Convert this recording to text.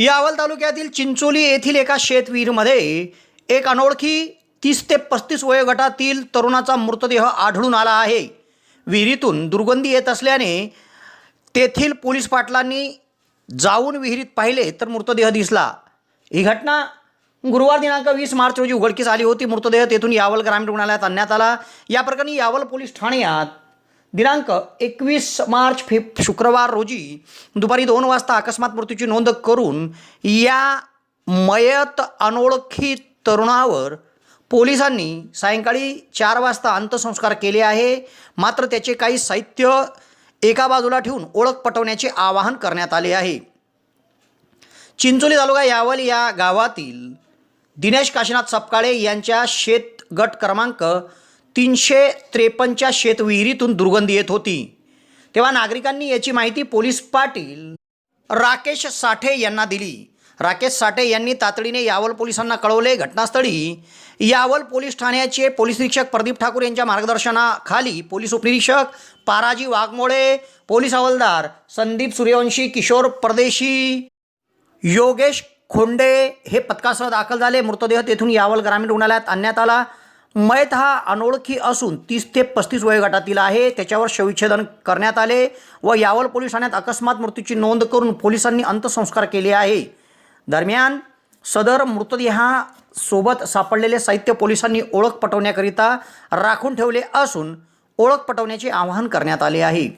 यावल तालुक्यातील चिंचोली येथील एका शेतविहीरमध्ये एक अनोळखी तीस ते पस्तीस वयोगटातील तरुणाचा मृतदेह आढळून आला आहे. विहिरीतून दुर्गंधी येत असल्याने तेथील पोलीस पाटलांनी जाऊन विहिरीत पाहिले तर मृतदेह दिसला. ही घटना गुरुवार दिनांक वीस मार्च रोजी उघडकीस आली होती. मृतदेह तेथून यावल ग्रामीण रुग्णालयात आणण्यात आला. या प्रकरणी यावल पोलीस ठाण्यात दिनांक एकवीस मार्च फेब शुक्रवार रोजी दुपारी दोन वाजता अकस्मात मृत्यूची नोंद करून या मयत अनोळखी तरुणावर पोलिसांनी सायंकाळी चार वाजता अंत्यसंस्कार केले आहे. मात्र त्याचे काही साहित्य एका बाजूला ठेवून ओळख पटवण्याचे आवाहन करण्यात आले आहे. चिंचोली तालुका यावल या गावातील दिनेश काशीनाथ सपकाळे यांच्या शेत गट क्रमांक तीनशे त्रेपन्नच्या शेतविहिरीतून दुर्गंधी येत होती. तेव्हा नागरिकांनी याची माहिती पोलीस पाटील राकेश साठे यांना दिली. राकेश साठे यांनी तातडीने यावल पोलिसांना कळवले. घटनास्थळी यावल पोलीस ठाण्याचे पोलीस निरीक्षक प्रदीप ठाकूर यांच्या मार्गदर्शनाखाली पोलीस उपनिरीक्षक पाराजी वाघमोळे पोलीस हवालदार संदीप सूर्यवंशी किशोर परदेशी योगेश खोंडे हे पथकासह दाखल झाले. मृतदेह तेथून यावल ग्रामीण रुग्णालयात आणण्यात आला. मयत हा अनोळखी असून तीस ते पस्तीस वयोगटातील आहे. त्याच्यावर शविच्छेदन करण्यात आले व यावल पोलीस ठाण्यात अकस्मात मृत्यूची नोंद करून पोलिसांनी अंत्यसंस्कार केले आहे. दरम्यान सदर मृतदेहासोबत सापडलेले साहित्य पोलिसांनी ओळख पटवण्याकरिता राखून ठेवले असून ओळख पटवण्याचे आवाहन करण्यात आले आहे.